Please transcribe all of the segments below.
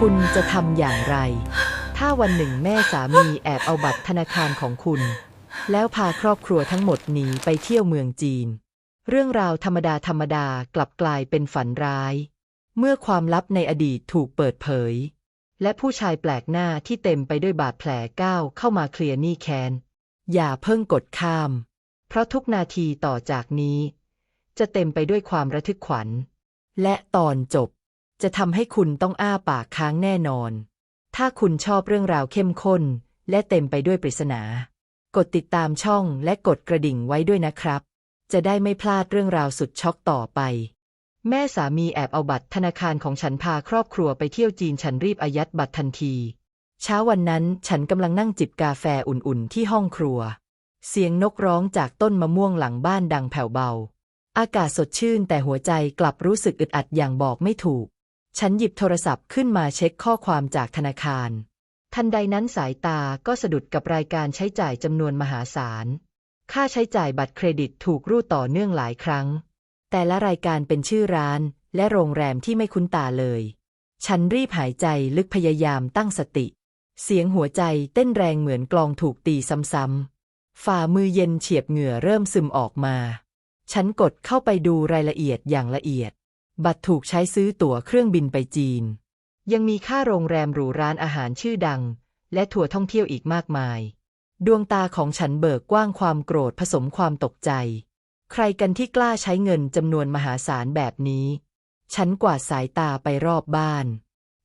คุณจะทำอย่างไร ถ้าวันหนึ่งแม่สามีแอบเอาบัตรธนาคารของคุณ แล้วพาครอบครัวทั้งหมดหนีไปเที่ยวเมืองจีน เรื่องราวธรรมดาธรรมดากลับกลายเป็นฝันร้าย เมื่อความลับในอดีตถูกเปิดเผย และผู้ชายแปลกหน้าที่เต็มไปด้วยบาดแผลก้าวเข้ามาเคลียร์หนี้แค้น อย่าเพิ่งกดข้าม เพราะทุกนาทีต่อจากนี้ จะเต็มไปด้วยความระทึกขวัญ และตอนจบ จะทำให้คุณต้องอ้าปากค้างแน่นอน ถ้าคุณชอบเรื่องราวเข้มข้น และเต็มไปด้วยปริศนา กดติดตามช่องและกดกระดิ่งไว้ด้วยนะครับ จะได้ไม่พลาดเรื่องราวสุดช็อกต่อไป แม่สามีแอบเอาบัตรธนาคารของฉันพาครอบครัวไปเที่ยวจีนฉันรีบอายัดบัตรทันที เช้าวันนั้นฉันกำลังนั่งจิบกาแฟอุ่นๆ ที่ห้องครัว เสียงนกร้องจากต้นมะม่วงหลังบ้านดังแผ่วเบา อากาศสดชื่นแต่หัวใจกลับรู้สึกอึดอัดอย่างบอกไม่ถูก ฉันหยิบโทรศัพท์ขึ้นมาเช็คข้อความจากธนาคาร ทันใดนั้นสายตาก็สะดุดกับรายการใช้จ่ายจำนวนมหาศาล ค่าใช้จ่ายบัตรเครดิตถูกรูดต่อเนื่องหลายครั้ง แต่ละรายการเป็นชื่อร้าน และโรงแรมที่ไม่คุ้นตาเลย ฉันรีบหายใจลึกพยายามตั้งสติ เสียงหัวใจเต้นแรงเหมือนกลองถูกตีซ้ำๆ ฝ่ามือเย็นเฉียบเหงื่อเริ่มซึมออกมา ฉันกดเข้าไปดูรายละเอียดอย่างละเอียด บัตรถูกใช้ซื้อตั๋วเครื่องบินไปจีน ยังมีค่าโรงแรมหรูร้านอาหารชื่อดัง และทัวร์ท่องเที่ยวอีกมากมาย ดวงตาของฉันเบิกกว้างความโกรธผสมความตกใจ ใครกันที่กล้าใช้เงินจำนวนมหาศาลแบบนี้ ฉันกวาดสายตาไปรอบบ้าน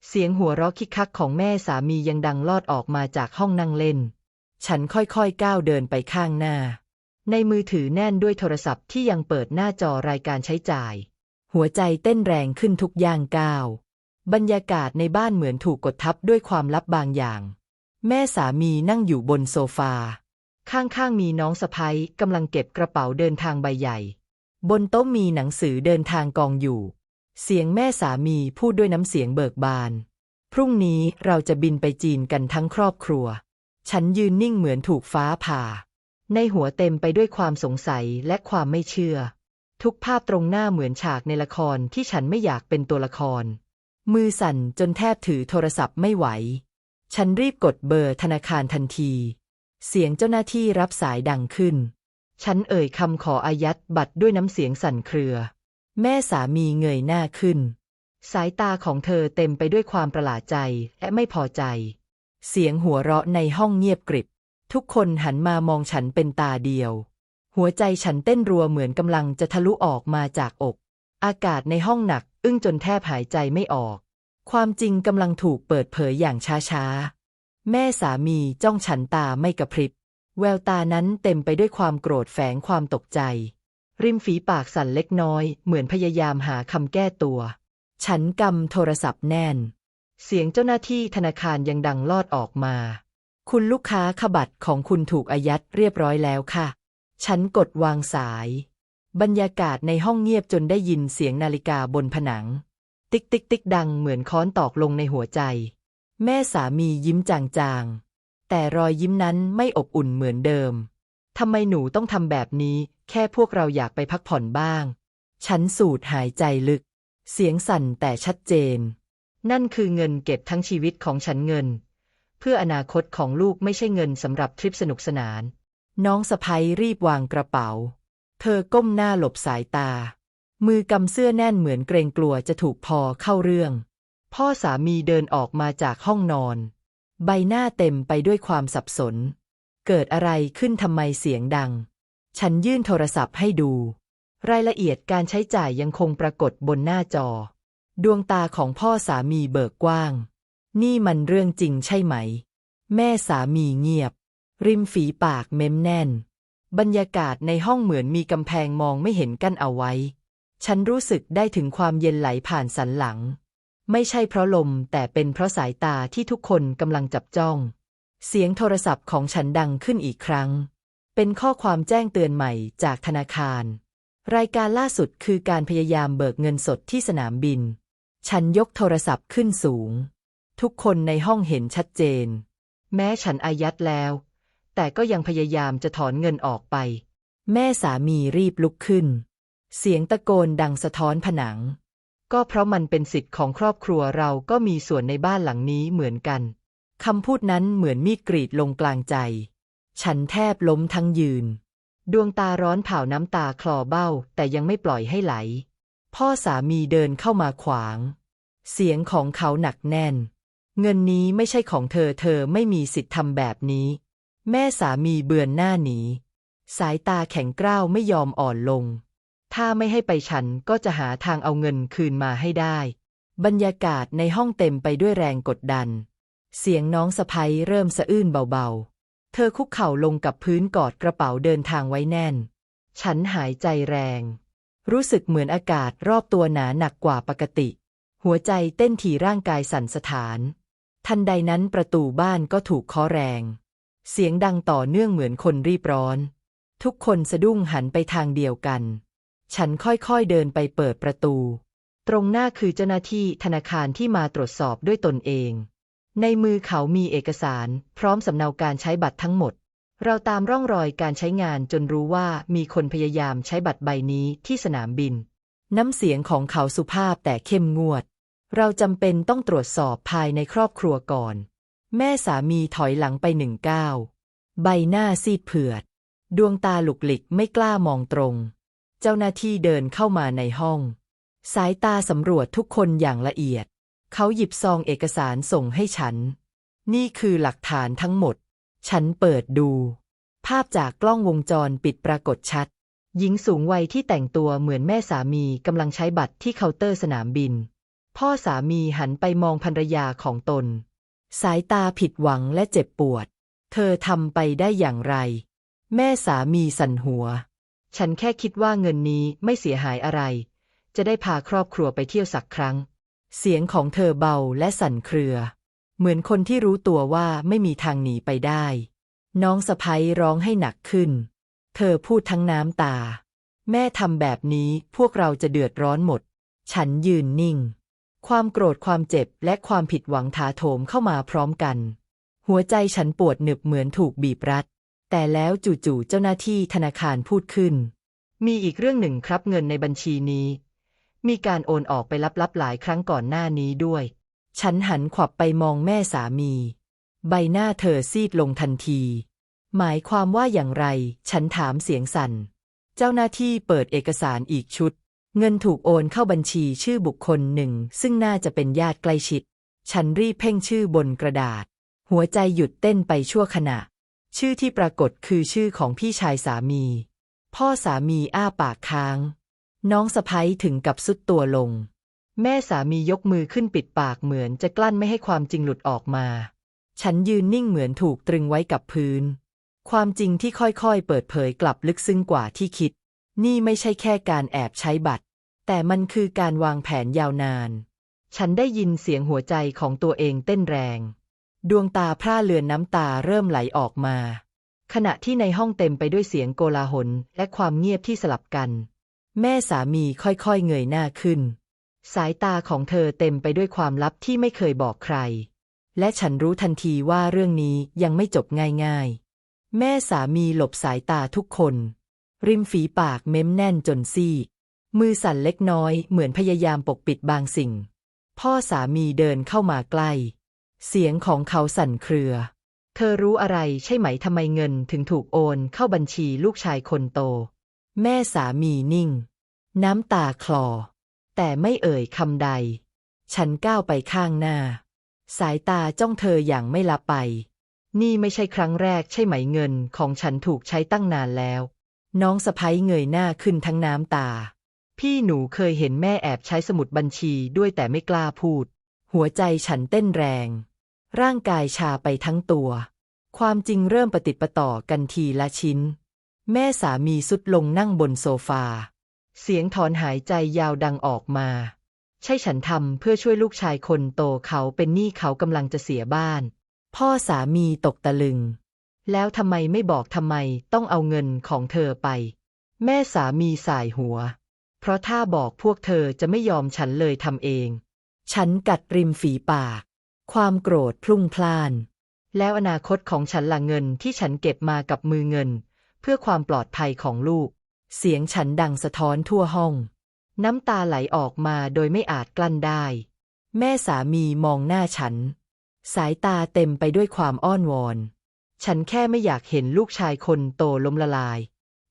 เสียงหัวเราะคิกคักของแม่สามียังดังลอดออกมาจากห้องนั่งเล่น ฉันค่อยๆก้าวเดินไปข้างหน้า ในมือถือแน่นด้วยโทรศัพท์ที่ยังเปิดหน้าจอรายการใช้จ่าย หัวใจเต้นแรงขึ้นทุกย่างก้าว บรรยากาศในบ้านเหมือนถูกกดทับด้วยความลับบางอย่าง แม่สามีนั่งอยู่บนโซฟา ข้างๆมีน้องสะพ้ยกำลังเก็บกระเป๋าเดินทางใบใหญ่ บนโต๊ะมีหนังสือเดินทางกองอยู่ เสียงแม่สามีพูดด้วยน้ำเสียงเบิกบาน พรุ่งนี้เราจะบินไปจีนกันทั้งครอบครัว ฉันยืนนิ่งเหมือนถูกฟ้าผ่า ในหัวเต็มไปด้วยความสงสัยและความไม่เชื่อ ทุกภาพตรงหน้าเหมือนฉากในละครที่ฉันไม่อยากเป็นตัวละคร มือสั่นจนแทบถือโทรศัพท์ไม่ไหว ฉันรีบกดเบอร์ธนาคารทันที เสียงเจ้าหน้าที่รับสายดังขึ้น ฉันเอ่ยคำขออายัดบัตรด้วยน้ำเสียงสั่นเครือ แม่สามีเงยหน้าขึ้น สายตาของเธอเต็มไปด้วยความประหลาดใจและไม่พอใจ เสียงหัวเราะในห้องเงียบกริบ ทุกคนหันมามองฉันเป็นตาเดียว หัวใจฉันเต้นรัวเหมือนกำลังจะทะลุออกมาจากอก อากาศในห้องหนัก อึ้งจนแทบหายใจไม่ออก ความจริงกำลังถูกเปิดเผยอย่างช้าๆ แม่สามีจ้องฉันตาไม่กระพริบ แววตานั้นเต็มไปด้วยความโกรธแฝงความตกใจ ริมฝีปากสั่นเล็กน้อย เหมือนพยายามหาคำแก้ตัว ฉันกำโทรศัพท์แน่น เสียงเจ้าหน้าที่ธนาคารยังดังลอดออกมา คุณลูกค้าขบัตรของคุณถูกอายัดเรียบร้อยแล้วค่ะ ฉันกดวางสาย บรรยากาศในห้องเงียบจนได้ยินเสียงนาฬิกาบนผนัง ติ๊กติ๊กติ๊กดังเหมือนค้อนตอกลงในหัวใจ แม่สามียิ้มจางๆ แต่รอยยิ้มนั้นไม่อบอุ่นเหมือนเดิมทำไมหนูต้องทำแบบนี้ แค่พวกเราอยากไปพักผ่อนบ้าง ฉันสูดหายใจลึก เสียงสั่นแต่ชัดเจน นั่นคือเงินเก็บทั้งชีวิตของฉันเงิน เพื่ออนาคตของลูกไม่ใช่เงินสำหรับทริปสนุกสนาน น้องสะพ้ยรีบวางกระเป๋า เธอก้มหน้าหลบสายตา มือกำเสื้อแน่นเหมือนเกรงกลัวจะถูกพอเข้าเรื่อง พ่อสามีเดินออกมาจากห้องนอน ใบหน้าเต็มไปด้วยความสับสน เกิดอะไรขึ้นทำไมเสียงดัง ฉันยื่นโทรศัพท์ให้ดู รายละเอียดการใช้จ่ายยังคงปรากฏบนหน้าจอ ดวงตาของพ่อสามีเบิกกว้าง นี่มันเรื่องจริงใช่ไหม แม่สามีเงียบ ริมฝีปากเม้มแน่น บรรยากาศในห้องเหมือนมีกำแพงมองไม่เห็นกั้นเอาไว้ ฉันรู้สึกได้ถึงความเย็นไหลผ่านสันหลัง ไม่ใช่เพราะลมแต่เป็นเพราะสายตาที่ทุกคนกำลังจับจ้อง เสียงโทรศัพท์ของฉันดังขึ้นอีกครั้ง เป็นข้อความแจ้งเตือนใหม่จากธนาคาร รายการล่าสุดคือการพยายามเบิกเงินสดที่สนามบิน ฉันยกโทรศัพท์ขึ้นสูง ทุกคนในห้องเห็นชัดเจน แม้ฉันอายัดแล้ว แต่ก็ยังพยายามจะถอนเงินออกไป แม่สามีรีบลุกขึ้น เสียงตะโกนดังสะท้อนผนัง ก็เพราะมันเป็นสิทธิ์ของครอบครัวเราก็มีส่วนในบ้านหลังนี้เหมือนกันคำพูดนั้นเหมือนมีดกรีดลงกลางใจ ฉันแทบล้มทั้งยืน ดวงตาร้อนเผาน้ำตาคลอเบ้า แต่ยังไม่ปล่อยให้ไหล พ่อสามีเดินเข้ามาขวาง เสียงของเขาหนักแน่น เงินนี้ไม่ใช่ของเธอเธอไม่มีสิทธิ์ทำแบบนี้ แม่สามีเบือนหน้าหนี สายตาแข็งกร้าวไม่ยอมอ่อนลง ถ้าไม่ให้ไปฉันก็จะหาทางเอาเงินคืนมาให้ได้ บรรยากาศในห้องเต็มไปด้วยแรงกดดัน เสียงน้องสะพ้ยเริ่มสะอื้นเบาๆ เธอคุกเข่าลงกับพื้นกอดกระเป๋าเดินทางไว้แน่น ฉันหายใจแรง รู้สึกเหมือนอากาศรอบตัวหนาหนักกว่าปกติ หัวใจเต้นถี่ร่างกายสั่นสะท้าน ทันใดนั้นประตูบ้านก็ถูกเคาะแรง เสียงดังต่อเนื่องเหมือนคนรีบร้อน ทุกคนสะดุ้งหันไปทางเดียวกัน ฉันค่อยๆเดินไปเปิดประตู ตรงหน้าคือเจ้าหน้าที่ธนาคารที่มาตรวจสอบด้วยตนเอง ในมือเขามีเอกสาร พร้อมสำเนาการใช้บัตรทั้งหมด เราตามร่องรอยการใช้งานจนรู้ว่ามีคนพยายามใช้บัตรใบนี้ที่สนามบิน น้ำเสียงของเขาสุภาพแต่เข้มงวด เราจำเป็นต้องตรวจสอบภายในครอบครัวก่อน แม่สามีถอยหลังไปหนึ่งก้าวใบหน้าซีดเผือด ดวงตาหลุกหลิกไม่กล้ามองตรง เจ้าหน้าที่เดินเข้ามาในห้อง สายตาสำรวจทุกคนอย่างละเอียด เขาหยิบซองเอกสารส่งให้ฉัน นี่คือหลักฐานทั้งหมด ฉันเปิดดู ภาพจากกล้องวงจรปิดปรากฏชัด หญิงสูงวัยที่แต่งตัวเหมือนแม่สามีกำลังใช้บัตรที่เคาน์เตอร์สนามบิน พ่อสามีหันไปมองภรรยาของตน สายตาผิดหวังและเจ็บปวด เธอทำไปได้อย่างไร แม่สามีสั่นหัว ฉันแค่คิดว่าเงินนี้ไม่เสียหายอะไร จะได้พาครอบครัวไปเที่ยวสักครั้ง เสียงของเธอเบาและสั่นเครือ เหมือนคนที่รู้ตัวว่าไม่มีทางหนีไปได้ น้องสะพ้ยร้องให้หนักขึ้น เธอพูดทั้งน้ำตา แม่ทำแบบนี้พวกเราจะเดือดร้อนหมด ฉันยืนนิ่ง ความโกรธความเจ็บและความผิดหวังถาโถมเข้ามาพร้อมกัน หัวใจฉันปวดหนึบเหมือนถูกบีบรัด แต่แล้วจู่ๆเจ้าหน้าที่ธนาคารพูดขึ้น มีอีกเรื่องหนึ่งครับเงินในบัญชีนี้ มีการโอนออกไปลับๆหลายครั้งก่อนหน้านี้ด้วย ฉันหันขวับไปมองแม่สามี ใบหน้าเธอซีดลงทันที หมายความว่าอย่างไร ฉันถามเสียงสั่น เจ้าหน้าที่เปิดเอกสารอีกชุด เงินถูกโอนเข้าบัญชีชื่อบุคคลหนึ่ง ซึ่งน่าจะเป็นญาติใกล้ชิด ฉันรีบเพ่งชื่อบนกระดาษ หัวใจหยุดเต้นไปชั่วขณะ ชื่อที่ปรากฏคือชื่อของพี่ชายสามี พ่อสามีอ้าปากค้าง น้องสะพ้ยถึงกับสุดตัวลง แม่สามียกมือขึ้นปิดปากเหมือนจะกลั้นไม่ให้ความจริงหลุดออกมา ฉันยืนนิ่งเหมือนถูกตรึงไว้กับพื้น ความจริงที่ค่อยๆ เปิดเผยกลับลึกซึ้งกว่าที่คิด นี่ไม่ใช่แค่การแอบใช้บัตร แต่มันคือการวางแผนยาวนาน ฉันได้ยินเสียงหัวใจของตัวเองเต้นแรง ดวงตาพร่าเลือนน้ำตาเริ่มไหลออกมา ขณะที่ในห้องเต็มไปด้วยเสียงโกลาหลและความเงียบที่สลับกัน แม่สามีค่อยๆเงยหน้าขึ้น สายตาของเธอเต็มไปด้วยความลับที่ไม่เคยบอกใคร และฉันรู้ทันทีว่าเรื่องนี้ยังไม่จบง่ายๆ แม่สามีหลบสายตาทุกคน ริมฝีปากเม้มแน่นจนซีด มือสั่นเล็กน้อยเหมือนพยายามปกปิดบางสิ่ง พ่อสามีเดินเข้ามาใกล้ เสียงของเขาสั่นเครือ เธอรู้อะไรใช่ไหมทำไมเงินถึงถูกโอนเข้าบัญชีลูกชายคนโต แม่สามีนิ่ง น้ำตาคลอ แต่ไม่เอ่ยคำใด ฉันก้าวไปข้างหน้า สายตาจ้องเธออย่างไม่ละไป นี่ไม่ใช่ครั้งแรกใช่ไหมเงินของฉันถูกใช้ตั้งนานแล้ว น้องสะพ้ยเงยหน้าขึ้นทั้งน้ำตา พี่หนูเคยเห็นแม่แอบใช้สมุดบัญชีด้วยแต่ไม่กล้าพูด หัวใจฉันเต้นแรง ร่างกายชาไปทั้งตัว ความจริงเริ่มปฏิดประต่อกันทีละชิ้น แม่สามีสุดลงนั่งบนโซฟา เสียงถอนหายใจยาวดังออกมา ใช่ฉันทำเพื่อช่วยลูกชายคนโตเขาเป็นหนี้เขากำลังจะเสียบ้าน พ่อสามีตกตะลึง แล้วทำไมไม่บอกทำไมต้องเอาเงินของเธอไป แม่สามีสายหัว เพราะถ้าบอกพวกเธอจะไม่ยอมฉันเลยทำเอง ฉันกัดริมฝีปาก ความโกรธพลุ่งพล่าน แล้วอนาคตของฉันล่ะเงินที่ฉันเก็บมากับมือเงิน เพื่อความปลอดภัยของลูก เสียงฉันดังสะท้อนทั่วห้อง น้ำตาไหลออกมาโดยไม่อาจกลั้นได้ แม่สามีมองหน้าฉัน สายตาเต็มไปด้วยความอ้อนวอน ฉันแค่ไม่อยากเห็นลูกชายคนโตล้มละลาย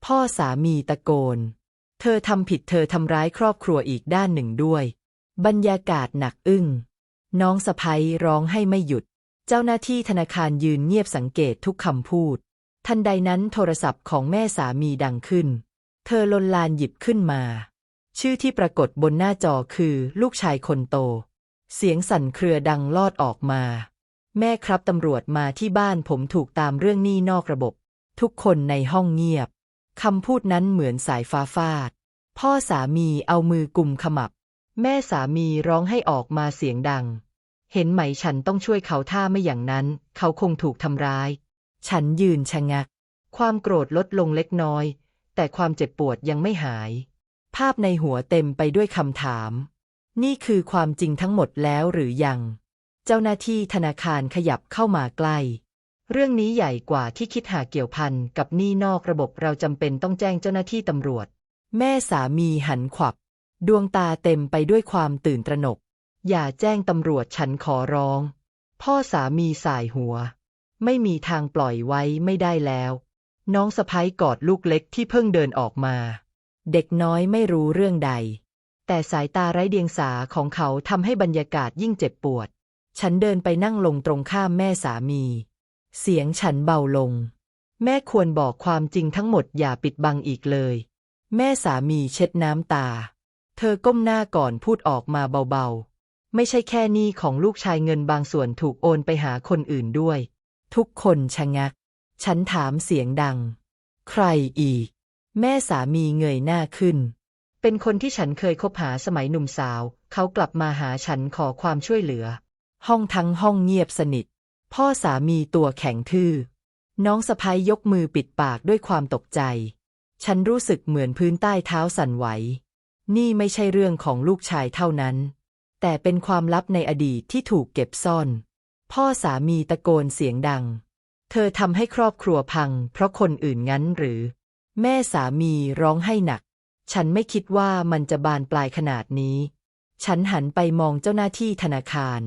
พ่อสามีตะโกน เธอทำผิดเธอทำร้ายครอบครัวอีกด้านหนึ่งด้วย บรรยากาศหนักอึ้ง น้องสะพ้ยร้องให้ไม่หยุด เจ้าหน้าที่ธนาคารยืนเงียบสังเกตทุกคำพูด ทันใดนั้นโทรศัพท์ของแม่สามีดังขึ้น เธอลนลานหยิบขึ้นมา ชื่อที่ปรากฏบนหน้าจอคือลูกชายคนโต เสียงสั่นเครือดังลอดออกมา แม่ครับตำรวจมาที่บ้านผมถูกตามเรื่องหนี้นอกระบบ ทุกคนในห้องเงียบ คำพูดนั้นเหมือนสายฟ้าฟาด พ่อสามีเอามือกุมขมับ แม่สามีร้องให้ออกมาเสียงดัง เห็นไหมฉันต้องช่วยเขาถ้าไม่อย่างนั้น เขาคงถูกทำร้าย ฉันยืนชะงัก ความโกรธลดลงเล็กน้อย แต่ความเจ็บปวดยังไม่หาย ภาพในหัวเต็มไปด้วยคำถาม นี่คือความจริงทั้งหมดแล้วหรือยัง เจ้าหน้าที่ธนาคารขยับเข้ามาใกล้ เรื่องนี้ใหญ่กว่าที่คิดหาเกี่ยวพันกับหนี้นอกระบบเราจำเป็นต้องแจ้งเจ้าหน้าที่ตำรวจ แม่สามีหันขวับ ดวงตาเต็มไปด้วยความตื่นตระหนก อย่าแจ้งตำรวจฉันขอร้อง พ่อสามีสายหัว ไม่มีทางปล่อยไว้ไม่ได้แล้ว น้องสะพ้ยกอดลูกเล็กที่เพิ่งเดินออกมา เด็กน้อยไม่รู้เรื่องใด แต่สายตาไร้เดียงสาของเขาทำให้บรรยากาศยิ่งเจ็บปวด ฉันเดินไปนั่งลงตรงข้ามแม่สามี เสียงฉันเบาลง แม่ควรบอกความจริงทั้งหมดอย่าปิดบังอีกเลย แม่สามีเช็ดน้ำตา เธอก้มหน้าก่อนพูดออกมาเบาๆ ไม่ใช่แค่นี้ของลูกชายเงินบางส่วนถูกโอนไปหาคนอื่นด้วย ทุกคนชะงัก ฉันถามเสียงดัง ใครอีก แม่สามีเงยหน้าขึ้น เป็นคนที่ฉันเคยคบหาสมัยหนุ่มสาว เขากลับมาหาฉันขอความช่วยเหลือ ห้องทั้งห้องเงียบสนิท พ่อสามีตัวแข็งทื่อ น้องสะพ้ยยกมือปิดปากด้วยความตกใจ ฉันรู้สึกเหมือนพื้นใต้เท้าสั่นไหว นี่ไม่ใช่เรื่องของลูกชายเท่านั้น แต่เป็นความลับในอดีตที่ถูกเก็บซ่อน พ่อสามีตะโกนเสียงดัง เธอทำให้ครอบครัวพัง เพราะคนอื่นงั้นหรือ แม่สามีร้องให้หนัก ฉันไม่คิดว่ามันจะบานปลายขนาดนี้ ฉันหันไปมองเจ้าหน้าที่ธนาคาร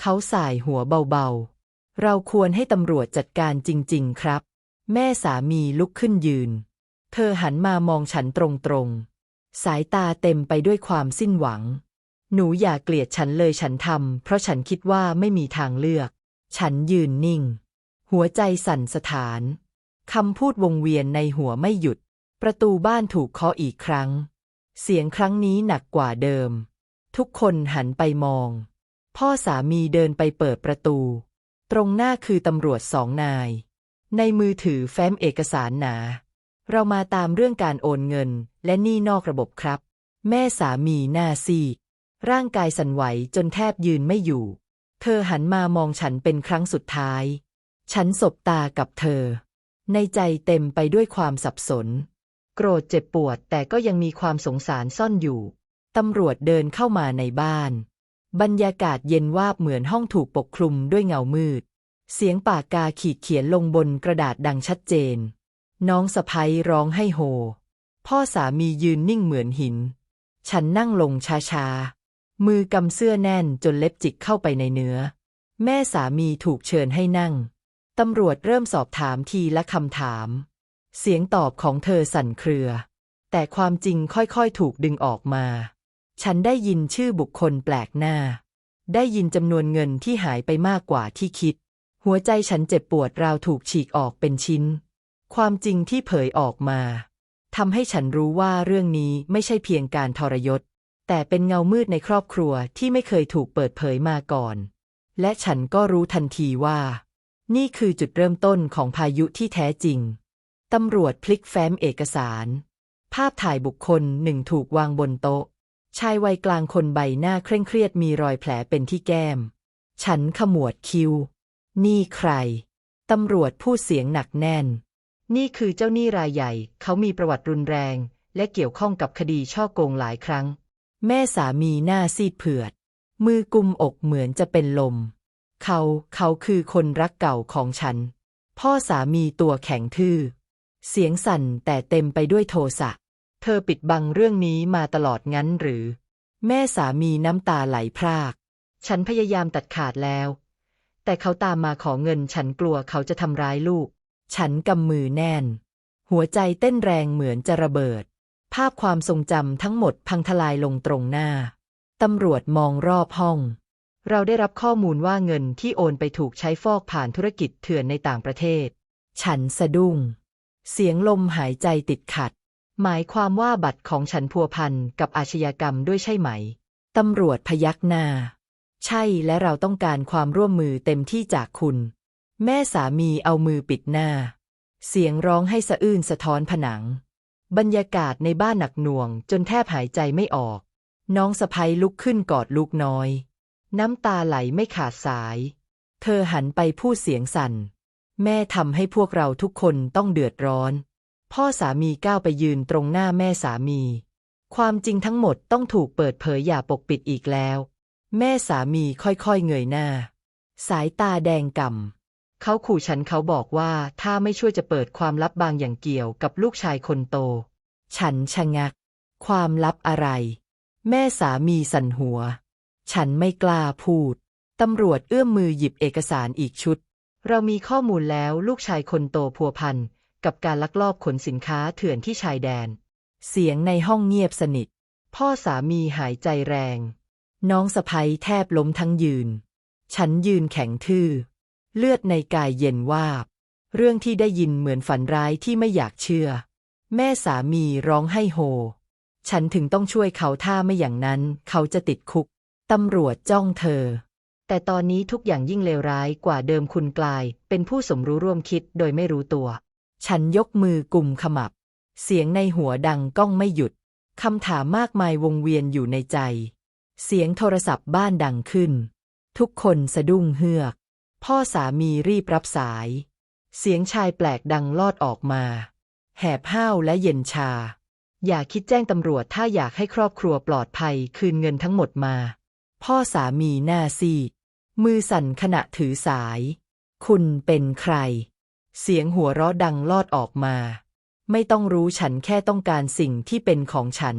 เขาสายหัวเบาๆ เราควรให้ตำรวจจัดการจริง ๆ ครับ แม่สามีลุกขึ้นยืน เธอหันมามองฉันตรงๆ สายตาเต็มไปด้วยความสิ้นหวัง หนูอย่าเกลียดฉันเลยฉันทำเพราะฉันคิดว่าไม่มีทางเลือก ฉันยืนนิ่ง หัวใจสั่นสถาน คำพูดวงเวียนในหัวไม่หยุด ประตูบ้านถูกเคาะอีกครั้ง เสียงครั้งนี้หนักกว่าเดิม ทุกคนหันไปมอง พ่อสามีเดินไปเปิดประตู ตรงหน้าคือตำรวจสองนาย ในมือถือแฟ้มเอกสารหนา เรามาตามเรื่องการโอนเงิน และหนี้นอกระบบครับ แม่สามีหน้าซีดร่างกายสั่นไหวจนแทบยืนไม่อยู่ เธอหันมามองฉันเป็นครั้งสุดท้าย ฉันสบตากับเธอ ในใจเต็มไปด้วยความสับสน โกรธเจ็บปวดแต่ก็ยังมีความสงสารซ่อนอยู่ ตำรวจเดินเข้ามาในบ้าน บรรยากาศเย็นวาบเหมือนห้องถูกปกคลุมด้วยเงามืด เสียงปากกาขีดเขียนลงบนกระดาษดังชัดเจน น้องสะพ้ยร้องให้โฮ พ่อสามียืนนิ่งเหมือนหิน ฉันนั่งลงช้าๆ มือกำเสื้อแน่นจนเล็บจิกเข้าไปในเนื้อ แม่สามีถูกเชิญให้นั่ง ตำรวจเริ่มสอบถามทีละคำถาม เสียงตอบของเธอสั่นเครือ แต่ความจริงค่อยๆถูกดึงออกมา ฉันได้ยินชื่อบุคคลแปลกหน้า ได้ยินจำนวนเงินที่หายไปมากกว่าที่คิด หัวใจฉันเจ็บปวดราวถูกฉีกออกเป็นชิ้น ความจริงที่เผยออกมาทำให้ฉันรู้ว่าเรื่องนี้ไม่ใช่เพียงการทรยศ แต่เป็นเงามืดในครอบครัวที่ไม่เคยถูกเปิดเผยมาก่อน และฉันก็รู้ทันทีว่า นี่คือจุดเริ่มต้นของพายุที่แท้จริงตำรวจพลิกแฟ้มเอกสาร ภาพถ่ายบุคคลหนึ่งถูกวางบนโต๊ะ ชายวัยกลางคนใบหน้าเคร่งเครียดมีรอยแผลเป็นที่แก้ม ฉันขมวดคิ้ว นี่ใคร ตำรวจพูดเสียงหนักแน่น นี่คือเจ้าหนี้รายใหญ่ เขามีประวัติรุนแรง และเกี่ยวข้องกับคดีช่อโกงหลายครั้ง แม่สามีหน้าซีดเผือด มือกุมอกเหมือนจะเป็นลม เขา เขาคือคนรักเก่าของฉัน พ่อสามีตัวแข็งทื่อ เสียงสั่นแต่เต็มไปด้วยโทสะ เธอปิดบังเรื่องนี้มาตลอดงั้นหรือ แม่สามีน้ำตาไหลพราก ฉันพยายามตัดขาดแล้ว แต่เขาตามมาขอเงินฉันกลัวเขาจะทำร้ายลูก ฉันกำมือแน่น หัวใจเต้นแรงเหมือนจะระเบิด ภาพความทรงจำทั้งหมดพังทลายลงตรงหน้า ตำรวจมองรอบห้อง เราได้รับข้อมูลว่าเงินที่โอนไปถูกใช้ฟอกผ่านธุรกิจเถื่อนในต่างประเทศ ฉันสะดุ้ง เสียงลมหายใจติดขัด หมายความว่าบัตรของฉันพัวพันกับอาชญากรรมด้วยใช่ไหม ตำรวจพยักหน้า ใช่และเราต้องการความร่วมมือเต็มที่จากคุณ แม่สามีเอามือปิดหน้า เสียงร้องให้สะอื้นสะท้อนผนัง บรรยากาศในบ้านหนักหน่วง จนแทบหายใจไม่ออก น้องสะพ้ยลุกขึ้นกอดลูกน้อย น้ำตาไหลไม่ขาดสาย เธอหันไปพูดเสียงสั่น แม่ทำให้พวกเราทุกคนต้องเดือดร้อน พ่อสามีก้าวไปยืนตรงหน้าแม่สามี ความจริงทั้งหมดต้องถูกเปิดเผยอย่าปกปิดอีกแล้ว แม่สามีค่อยๆเงยหน้า สายตาแดงก่ำเขาขู่ฉันเขาบอกว่าถ้าไม่ช่วยจะเปิดความลับบางอย่างเกี่ยวกับลูกชายคนโต ฉันชะงัก ความลับอะไร แม่สามีสั่นหัว ฉันไม่กล้าพูดตำรวจเอื้อมมือหยิบเอกสารอีกชุด เรามีข้อมูลแล้วลูกชายคนโตพัวพัน กับการลักลอบขนสินค้าเถื่อนที่ชายแดน เสียงในห้องเงียบสนิท พ่อสามีหายใจแรง น้องสะพ้ยแทบล้มทั้งยืน ฉันยืนแข็งทื่อ เลือดในกายเย็นวาบ เรื่องที่ได้ยินเหมือนฝันร้ายที่ไม่อยากเชื่อ แม่สามีร้องให้โฮ ฉันถึงต้องช่วยเขาถ้าไม่อย่างนั้น เขาจะติดคุก ตำรวจจ้องเธอแต่ตอนนี้ทุกอย่างยิ่งเลวร้ายกว่าเดิมคุณกลาย เป็นผู้สมรู้ร่วมคิดโดยไม่รู้ตัว ฉันยกมือกลุ่มขมับ เสียงในหัวดังก้องไม่หยุด คำถามมากมายวงเวียนอยู่ในใจ เสียงโทรศัพท์บ้านดังขึ้น ทุกคนสะดุ้งเฮือก พ่อสามีรีบรับสาย เสียงชายแปลกดังลอดออกมา แหบห้าวและเย็นชา อย่าคิดแจ้งตำรวจถ้าอยากให้ครอบครัวปลอดภัยคืนเงินทั้งหมดมา พ่อสามีหน้าซีดมือสั่นขณะถือสาย คุณเป็นใคร เสียงหัวเราะดังลอดออกมา ไม่ต้องรู้ฉันแค่ต้องการสิ่งที่เป็นของฉัน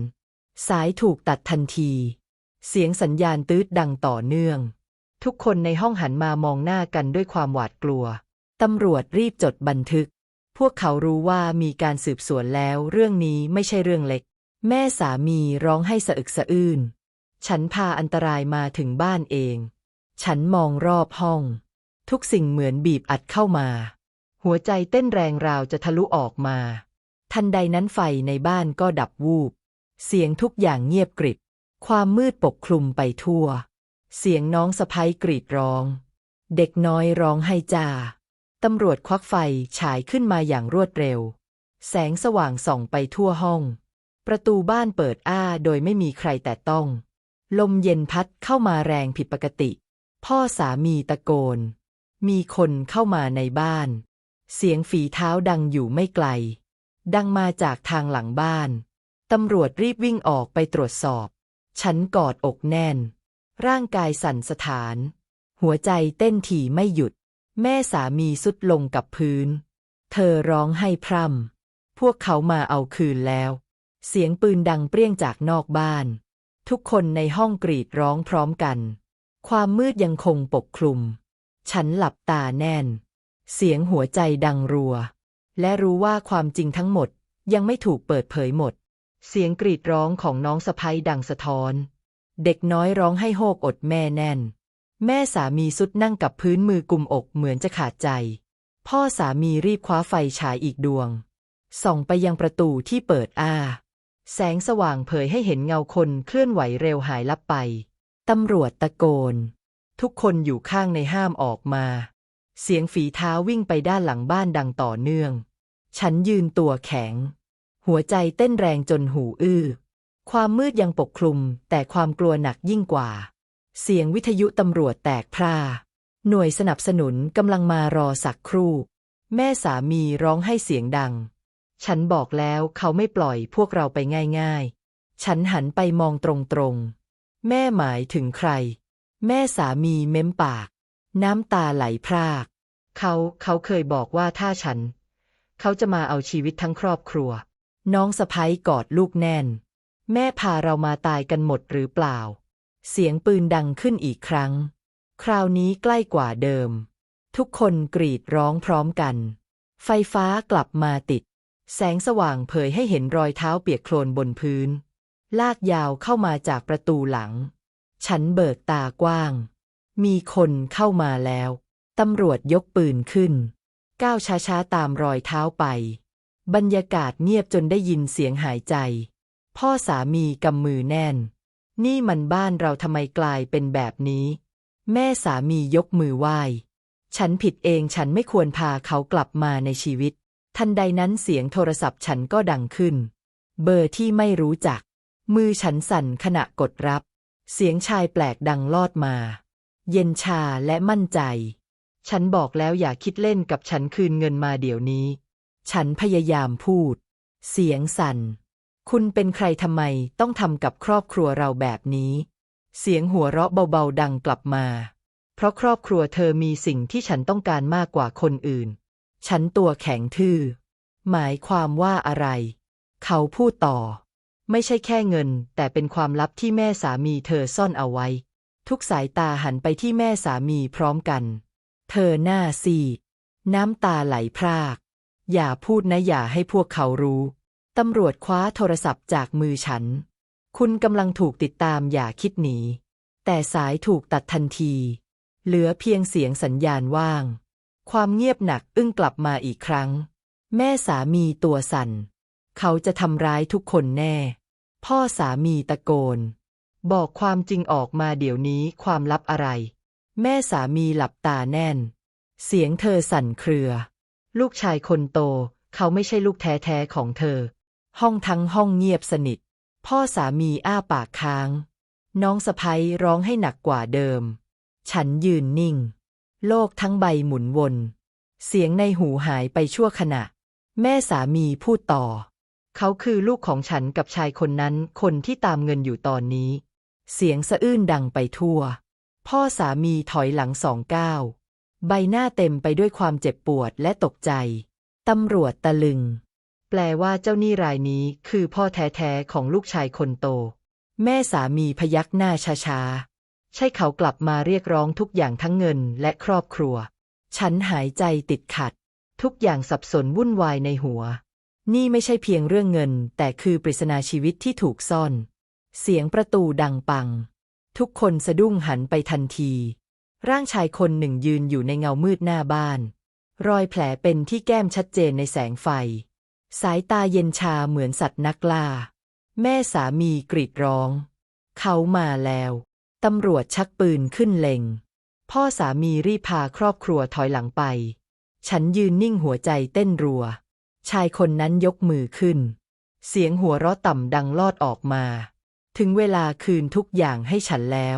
สายถูกตัดทันที เสียงสัญญาณตืดดังต่อเนื่อง ทุกคนในห้องหันมามองหน้ากันด้วยความหวาดกลัว ตำรวจรีบจดบันทึก พวกเขารู้ว่ามีการสืบสวนแล้วเรื่องนี้ไม่ใช่เรื่องเล็ก แม่สามีร้องให้สะอึกสะอื้น ฉันพาอันตรายมาถึงบ้านเอง ฉันมองรอบห้อง ทุกสิ่งเหมือนบีบอัดเข้ามา หัวใจเต้นแรงราวจะทะลุออกมา ทันใดนั้นไฟในบ้านก็ดับวูบ เสียงทุกอย่างเงียบกริบ ความมืดปกคลุมไปทั่ว เสียงน้องสะพ้ยกรีดร้อง เด็กน้อยร้องให้จ้าตำรวจควักไฟฉายขึ้นมาอย่างรวดเร็ว แสงสว่างส่องไปทั่วห้อง ประตูบ้านเปิดอ้าโดยไม่มีใครแต่ต้อง ลมเย็นพัดเข้ามาแรงผิดปกติ พ่อสามีตะโกน มีคนเข้ามาในบ้าน เสียงฝีเท้าดังอยู่ไม่ไกล ดังมาจากทางหลังบ้าน ตำรวจรีบวิ่งออกไปตรวจสอบ ฉันกอดอกแน่น ร่างกายสั่นสะท้าน หัวใจเต้นถี่ไม่หยุด แม่สามีสุดลงกับพื้น เธอร้องให้พร่ำ พวกเขามาเอาคืนแล้ว เสียงปืนดังเปรี้ยงจากนอกบ้าน ทุกคนในห้องกรีดร้องพร้อมกัน ความมืดยังคงปกคลุม ฉันหลับตาแน่น เสียงหัวใจดังรัว และรู้ว่าความจริงทั้งหมดยังไม่ถูกเปิดเผยหมด เสียงกรีดร้องของน้องสะพ้ยดังสะท้อน เด็กน้อยร้องให้โฮกอดแม่แน่น แม่สามีสุดนั่งกับพื้นมือกุมอกเหมือนจะขาดใจ พ่อสามีรีบคว้าไฟฉายอีกดวง ส่องไปยังประตูที่เปิดอ้า แสงสว่างเผยให้เห็นเงาคนเคลื่อนไหวเร็วหายลับไป ตำรวจตะโกน ทุกคนอยู่ข้างในห้ามออกมา เสียงฝีเท้าวิ่งไปด้านหลังบ้านดังต่อเนื่อง ฉันยืนตัวแข็ง หัวใจเต้นแรงจนหูอื้อ ความมืดยังปกคลุม แต่ความกลัวหนักยิ่งกว่า เสียงวิทยุตำรวจแตกพร่า หน่วยสนับสนุนกำลังมารอสักครู่ แม่สามีร้องให้เสียงดัง ฉันบอกแล้วเขาไม่ปล่อยพวกเราไปง่าย ๆ ฉันหันไปมองตรงๆ แม่หมายถึงใคร แม่สามีเม้มปาก น้ำตาไหลพราก เขาเขาเคยบอกว่าถ้าฉัน เขาจะมาเอาชีวิตทั้งครอบครัว น้องสะพ้ยกอดลูกแน่น แม่พาเรามาตายกันหมดหรือเปล่า เสียงปืนดังขึ้นอีกครั้ง คราวนี้ใกล้กว่าเดิม ทุกคนกรีดร้องพร้อมกัน ไฟฟ้ากลับมาติด แสงสว่างเผยให้เห็นรอยเท้าเปียกโคลนบนพื้น ลากยาวเข้ามาจากประตูหลัง ฉันเบิกตากว้าง มีคนเข้ามาแล้ว ตำรวจยกปืนขึ้น ก้าวช้าๆตามรอยเท้าไป บรรยากาศเงียบจนได้ยินเสียงหายใจ พ่อสามีกำมือแน่น นี่มันบ้านเราทำไมกลายเป็นแบบนี้ แม่สามียกมือไหว้ ฉันผิดเองฉันไม่ควรพาเขากลับมาในชีวิต ทันใดนั้นเสียงโทรศัพท์ฉันก็ดังขึ้น เบอร์ที่ไม่รู้จัก มือฉันสั่นขณะกดรับ เสียงชายแปลกดังลอดมา เย็นชาและมั่นใจ ฉันบอกแล้วอย่าคิดเล่นกับฉันคืนเงินมาเดี๋ยวนี้ ฉันพยายามพูด เสียงสั่น คุณเป็นใครทำไมต้องทำกับครอบครัวเราแบบนี้ เสียงหัวเราะเบาๆดังกลับมา เพราะครอบครัวเธอมีสิ่งที่ฉันต้องการมากกว่าคนอื่น ฉันตัวแข็งทื่อ หมายความว่าอะไร เขาพูดต่อ ไม่ใช่แค่เงิน แต่เป็นความลับที่แม่สามีเธอซ่อนเอาไว้ ทุกสายตาหันไปที่แม่สามีพร้อมกัน เธอหน้าซีด น้ำตาไหลพราก อย่าพูดนะอย่าให้พวกเขารู้ ตำรวจคว้าโทรศัพท์จากมือฉัน คุณกำลังถูกติดตามอย่าคิดหนี แต่สายถูกตัดทันที เหลือเพียงเสียงสัญญาณว่าง ความเงียบหนักอึ้งกลับมาอีกครั้ง แม่สามีตัวสั่น เขาจะทำร้ายทุกคนแน่ พ่อสามีตะโกน บอกความจริงออกมาเดี๋ยวนี้ความลับอะไร แม่สามีหลับตาแน่น เสียงเธอสั่นเครือ ลูกชายคนโต เขาไม่ใช่ลูกแท้ๆของเธอ ห้องทั้งห้องเงียบสนิท พ่อสามีอ้าปากค้าง น้องสะพ้ยร้องให้หนักกว่าเดิม ฉันยืนนิ่ง โลกทั้งใบหมุนวน เสียงในหูหายไปชั่วขณะ แม่สามีพูดต่อ เขาคือลูกของฉันกับชายคนนั้นคนที่ตามเงินอยู่ตอนนี้ เสียงสะอื้นดังไปทั่ว พ่อสามีถอยหลังสองก้าว ใบหน้าเต็มไปด้วยความเจ็บปวดและตกใจ ตำรวจตะลึง แปลว่าเจ้าหนี้รายนี้คือพ่อแท้ๆของลูกชายคนโต แม่สามีพยักหน้าช้าๆ ใช่เขากลับมาเรียกร้องทุกอย่างทั้งเงินและครอบครัว ฉันหายใจติดขัด ทุกอย่างสับสนวุ่นวายในหัว นี่ไม่ใช่เพียงเรื่องเงิน แต่คือปริศนาชีวิตที่ถูกซ่อน เสียงประตูดังปัง ทุกคนสะดุ้งหันไปทันที ร่างชายคนหนึ่งยืนอยู่ในเงามืดหน้าบ้าน รอยแผลเป็นที่แก้มชัดเจนในแสงไฟ สายตาเย็นชาเหมือนสัตว์นักล่า แม่สามีกรีดร้อง เขามาแล้ว ตำรวจชักปืนขึ้นเล็ง พ่อสามีรีพาครอบครัวถอยหลังไป ฉันยืนนิ่งหัวใจเต้นรัว ชายคนนั้นยกมือขึ้น เสียงหัวเราะต่ำดังลอดออกมา ถึงเวลาคืนทุกอย่างให้ฉันแล้ว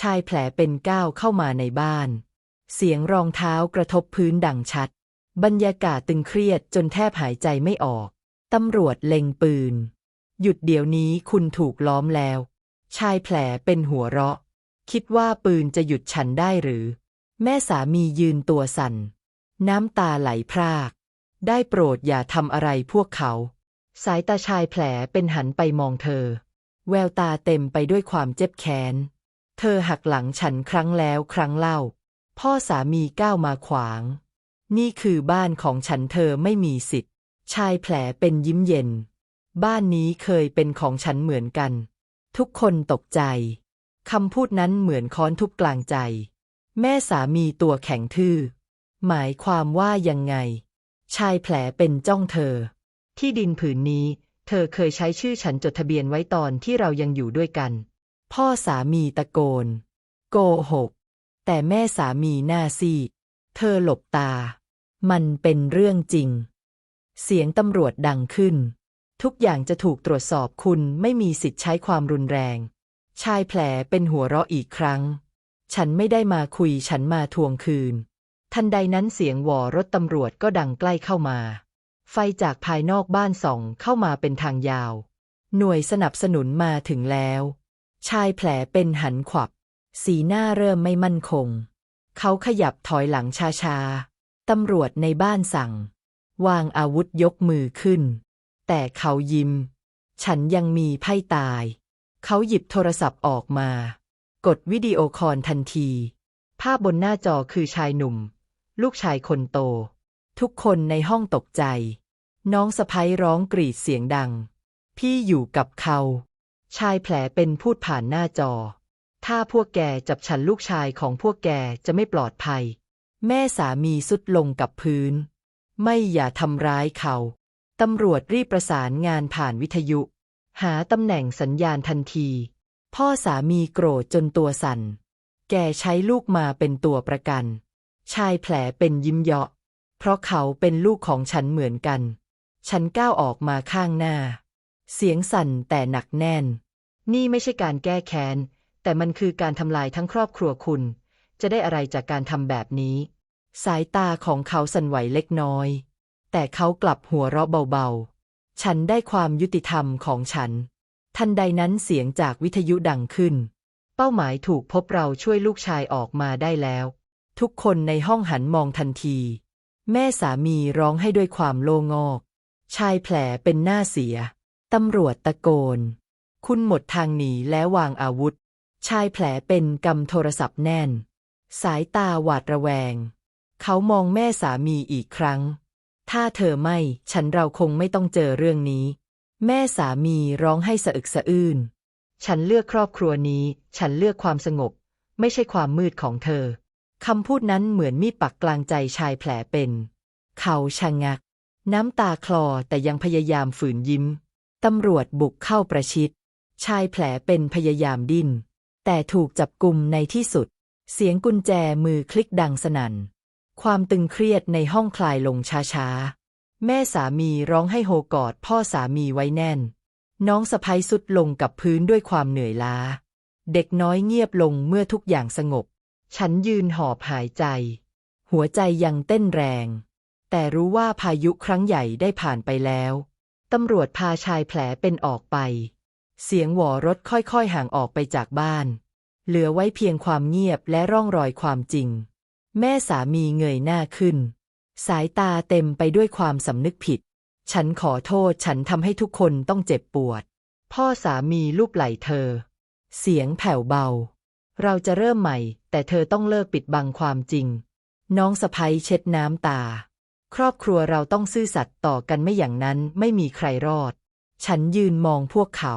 ชายแผลเป็นก้าวเข้ามาในบ้าน เสียงรองเท้ากระทบพื้นดังชัด บรรยากาศตึงเครียดจนแทบหายใจไม่ออก ตำรวจเล็งปืน หยุดเดี๋ยวนี้คุณถูกล้อมแล้ว ชายแผลเป็นหัวเราะ คิดว่าปืนจะหยุดฉันได้หรือ แม่สามียืนตัวสั่น น้ำตาไหลพราก ได้โปรดอย่าทำอะไรพวกเขา สายตาชายแผลเป็นหันไปมองเธอ แววตาเต็มไปด้วยความเจ็บแค้น เธอหักหลังฉันครั้งแล้วครั้งเล่า พ่อสามีก้าวมาขวาง นี่คือบ้านของฉันเธอไม่มีสิทธิ์ ชายแผลเป็นยิ้มเย็น บ้านนี้เคยเป็นของฉันเหมือนกัน ทุกคนตกใจคำพูดนั้นเหมือนค้อนทุบกลางใจ แม่สามีตัวแข็งทื่อ หมายความว่ายังไง ชายแผลเป็นจ้องเธอ ที่ดินผืนนี้ เธอเคยใช้ชื่อฉันจดทะเบียนไว้ตอนที่เรายังอยู่ด้วยกัน พ่อสามีตะโกน โกหก แต่แม่สามีหน้าซีดเธอหลบตา มันเป็นเรื่องจริง เสียงตำรวจดังขึ้น ทุกอย่างจะถูกตรวจสอบคุณไม่มีสิทธิ์ใช้ความรุนแรง ชายแผลเป็นหัวเราะอีกครั้ง ฉันไม่ได้มาคุยฉันมาทวงคืน ทันใดนั้นเสียงหวอรถตำรวจก็ดังใกล้เข้ามา ไฟจากภายนอกบ้านส่องเข้ามาเป็นทางยาว หน่วยสนับสนุนมาถึงแล้ว ชายแผลเป็นหันขวับ สีหน้าเริ่มไม่มั่นคง เขาขยับถอยหลังช้าๆตำรวจในบ้านสั่ง วางอาวุธยกมือขึ้น แต่เขายิ้ม ฉันยังมีไพ่ตาย เขาหยิบโทรศัพท์ออกมา กดวิดีโอคอลทันที ภาพบนหน้าจอคือชายหนุ่ม ลูกชายคนโต ทุกคนในห้องตกใจ น้องสะพ้ยร้องกรีดเสียงดัง พี่อยู่กับเขา ชายแผลเป็นพูดผ่านหน้าจอ ถ้าพวกแกจับฉันลูกชายของพวกแกจะไม่ปลอดภัย แม่สามีสุดลงกับพื้น ไม่อย่าทำร้ายเขา ตำรวจรีบประสานงานผ่านวิทยุ หาตำแหน่งสัญญาณทันที พ่อสามีโกรธจนตัวสั่น แกใช้ลูกมาเป็นตัวประกัน ชายแผลเป็นยิ้มเยาะ เพราะเขาเป็นลูกของฉันเหมือนกัน ฉันก้าวออกมาข้างหน้า เสียงสั่นแต่หนักแน่น นี่ไม่ใช่การแก้แค้น แต่มันคือการทำลายทั้งครอบครัวคุณ จะได้อะไรจากการทำแบบนี้ สายตาของเขาสั่นไหวเล็กน้อย แต่เขากลับหัวเราะเบาๆ ฉันได้ความยุติธรรมของฉัน ทันใดนั้นเสียงจากวิทยุดังขึ้น เป้าหมายถูกพบเราช่วยลูกชายออกมาได้แล้ว ทุกคนในห้องหันมองทันที แม่สามีร้องให้ด้วยความโล่งอก ชายแผลเป็นหน้าเสีย ตำรวจตะโกน คุณหมดทางหนีและวางอาวุธ ชายแผลเป็นกำโทรศัพท์แน่น สายตาหวาดระแวง เขามองแม่สามีอีกครั้ง ถ้าเธอไม่ ฉันเราคงไม่ต้องเจอเรื่องนี้ แม่สามีร้องให้สะอึกสะอื้น ฉันเลือกครอบครัวนี้ ฉันเลือกความสงบ ไม่ใช่ความมืดของเธอ คำพูดนั้นเหมือนมีดปักกลางใจชายแผลเป็น เขาชะงัก น้ำตาคลอแต่ยังพยายามฝืนยิ้ม ตำรวจบุกเข้าประชิด ชายแผลเป็นพยายามดิ้น แต่ถูกจับกุมในที่สุด เสียงกุญแจมือคลิกดังสนั่น ความตึงเครียดในห้องคลายลงช้าๆ แม่สามีร้องให้โฮกอดพ่อสามีไว้แน่น น้องสะพ้ยสุดลงกับพื้นด้วยความเหนื่อยล้า เด็กน้อยเงียบลงเมื่อทุกอย่างสงบ ฉันยืนหอบหายใจ หัวใจยังเต้นแรง แต่รู้ว่าพายุครั้งใหญ่ได้ผ่านไปแล้ว ตำรวจพาชายแผลเป็นออกไป เสียงหวอรถค่อยๆห่างออกไปจากบ้าน เหลือไว้เพียงความเงียบและร่องรอยความจริง แม่สามีเงยหน้าขึ้น สายตาเต็มไปด้วยความสำนึกผิด ฉันขอโทษฉันทำให้ทุกคนต้องเจ็บปวด พ่อสามีลูบไหล่เธอ เสียงแผ่วเบา เราจะเริ่มใหม่ แต่เธอต้องเลิกปิดบังความจริง น้องสะพ้ยเช็ดน้ำตา ครอบครัวเราต้องซื่อสัตย์ต่อกันไม่อย่างนั้นไม่มีใครรอด ฉันยืนมองพวกเขา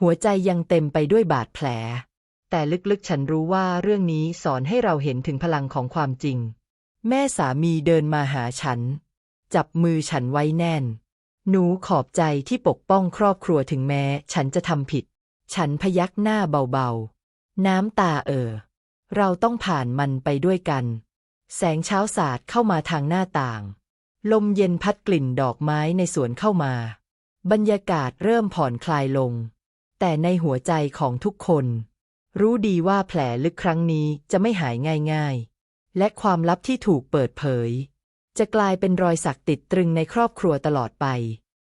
หัวใจยังเต็มไปด้วยบาดแผล แต่ลึกๆฉันรู้ว่าเรื่องนี้สอนให้เราเห็นถึงพลังของความจริง แม่สามีเดินมาหาฉัน จับมือฉันไว้แน่น หนูขอบใจที่ปกป้องครอบครัวถึงแม้ ฉันจะทำผิด ฉันพยักหน้าเบาๆ น้ำตาเอ่อเราต้องผ่านมันไปด้วยกัน แสงเช้าสาดเข้ามาทางหน้าต่าง ลมเย็นพัดกลิ่นดอกไม้ในสวนเข้ามา บรรยากาศเริ่มผ่อนคลายลง แต่ในหัวใจของทุกคน รู้ดีว่าแผลลึกครั้งนี้จะไม่หายง่ายๆ และความลับที่ถูกเปิดเผย จะกลายเป็นรอยสักติดตรึงในครอบครัวตลอดไป